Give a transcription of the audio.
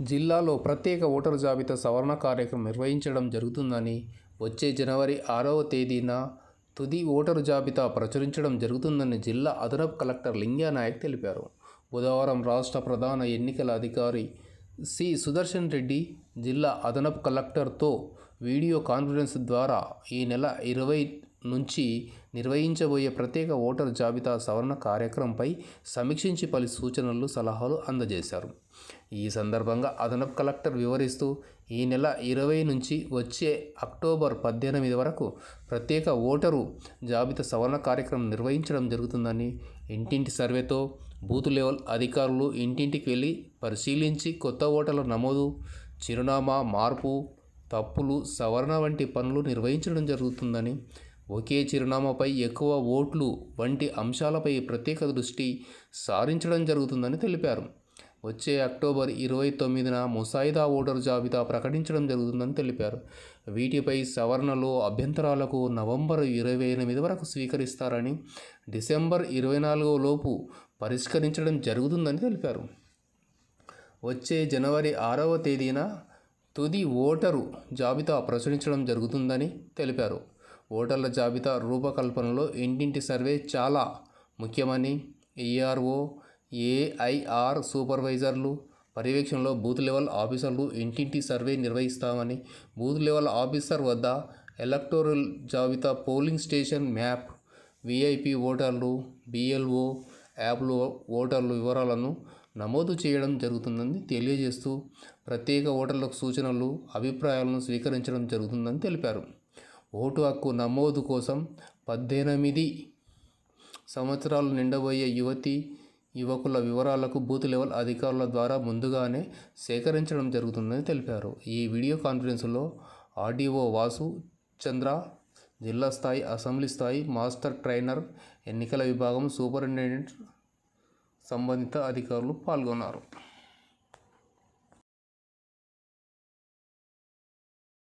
జిల్లాలో ప్రత్యేక ఓటరు జాబితా సవరణ కార్యక్రమం నిర్వహించడం జరుగుతుందని వచ్చే జనవరి ఆరవ తేదీన తుది ఓటరు జాబితా ప్రచురించడం జరుగుతుందని జిల్లా అదనపు కలెక్టర్ లింగానాయక్ తెలిపారు. బుధవారం రాష్ట్ర ప్రధాన ఎన్నికల అధికారి సి. సుదర్శన్ రెడ్డి జిల్లా అదనపు కలెక్టర్తో వీడియో కాన్ఫరెన్స్ ద్వారా ఈ నెల ఇరవై నుంచి నిర్వహించబోయే ప్రత్యేక ఓటర్ జాబితా సవరణ కార్యక్రమంపై సమీక్షించి పలు సూచనలు సలహాలు అందజేశారు. ఈ సందర్భంగా అదనపు కలెక్టర్ వివరిస్తూ ఈ నెల ఇరవై నుంచి వచ్చే అక్టోబర్ పద్దెనిమిది వరకు ప్రత్యేక ఓటరు జాబితా సవరణ కార్యక్రమం నిర్వహించడం జరుగుతుందని ఇంటింటి సర్వేతో బూత్ లెవెల్ అధికారులు ఇంటింటికి వెళ్ళి పరిశీలించి కొత్త ఓటర్ల నమోదు చిరునామా మార్పు తప్పులు సవరణ వంటి పనులు నిర్వహించడం జరుగుతుందని ఒకే చిరునామాపై ఎక్కువ ఓట్లు వంటి అంశాలపై ప్రత్యేక దృష్టి సారించడం జరుగుతుందని తెలిపారు. వచ్చే అక్టోబర్ ఇరవై తొమ్మిదిన ముసాయిదా ఓటరు జాబితా ప్రకటించడం జరుగుతుందని తెలిపారు. వీటిపై సవరణలు అభ్యంతరాలకు నవంబర్ ఇరవై ఎనిమిది వరకు స్వీకరిస్తారని డిసెంబర్ ఇరవై నాలుగో లోపు పరిష్కరించడం జరుగుతుందని తెలిపారు. వచ్చే జనవరి ఆరవ తేదీన తుది ఓటరు జాబితా ప్రచురించడం జరుగుతుందని తెలిపారు. ఓటర్ల జాబితా రూపకల్పనలో ఇంటింటి సర్వే చాలా ముఖ్యమని ఈఆర్ఓ ఏఐఆర్ సూపర్వైజర్లు పర్యవేక్షణలో బూత్ లెవెల్ ఆఫీసర్లు ఇంటింటి సర్వే నిర్వహిస్తామని బూత్ లెవెల్ ఆఫీసర్ వద్ద ఎలక్టోరల్ జాబితా పోలింగ్ స్టేషన్ మ్యాప్ విఐపి ఓటర్లు బిఎల్ఓ యాప్లో ఓటర్లు వివరాలను నమోదు చేయడం జరుగుతుందని తెలియజేస్తూ ప్రత్యేక ఓటర్లకు సూచనలు అభిప్రాయాలను స్వీకరించడం జరుగుతుందని తెలిపారు. ఓటు హక్కు నమోదు కోసం పద్దెనిమిది సంవత్సరాలు నిండబోయే యువతి యువకుల వివరాలకు బూత్ లెవెల్ అధికారుల ద్వారా ముందుగానే సేకరించడం జరుగుతుందని తెలిపారు. ఈ వీడియో కాన్ఫరెన్స్లో ఆర్డీఓ వాసు చంద్ర జిల్లా స్థాయి అసెంబ్లీ స్థాయి మాస్టర్ ట్రైనర్ ఎన్నికల విభాగం సూపరింటెండెంట్ సంబంధిత అధికారులు పాల్గొన్నారు.